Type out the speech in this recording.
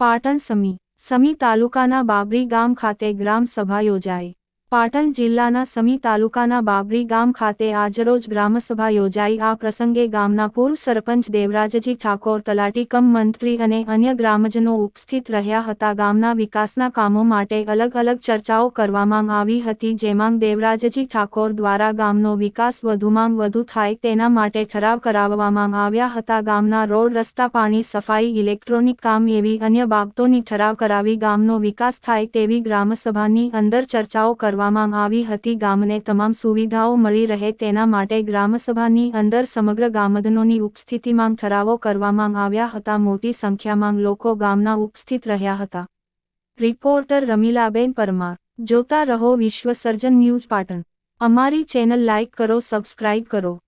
પાટણ સમી સમી તાલુકાના બાબરી ગામ ખાતે ગ્રામ સભા યોજાઈ. પાટણ જિલ્લાના સમી તાલુકાના બાબરી ગામ ખાતે આજરોજ ગ્રામસભા યોજાઈ. આ પ્રસંગે ગામના પૂર્વ સરપંચ દેવરાજજી ઠાકોર, તલાટી કમ મંત્રી અને અન્ય ગ્રામજનો ઉપસ્થિત રહ્યા હતા. ગામના વિકાસના કામો માટે અલગ અલગ ચર્ચાઓ કરવામાં આવી હતી, જેમાં દેવરાજજી ઠાકોર દ્વારા ગામનો વિકાસ વધુમાં વધુ થાય તેના માટે ઠરાવ કરાવવામાં આવ્યા હતા. ગામના રોડ, રસ્તા, પાણી, સફાઈ, ઇલેક્ટ્રોનિક કામ એવી અન્ય બાબતોની ઠરાવ કરાવી ગામનો વિકાસ થાય તેવી ગ્રામસભાની અંદર ચર્ચાઓ કરવામાં આવી હતી. ગામને તમામ સુવિધાઓ મળી રહે તેના માટે ગ્રામસભાની અંદર સમગ્ર ગામજનોની ઉપસ્થિતિમાં ઠરાવો કરવામાં આવ્યા હતા. મોટી સંખ્યામાં લોકો ગામના ઉપસ્થિત રહ્યા હતા. રિપોર્ટર રમીલાબેન પરમાર. જોતા રહો વિશ્વ સર્જન ન્યૂઝ પાટણ. અમારી ચેનલ લાઇક કરો, સબસ્ક્રાઇબ કરો.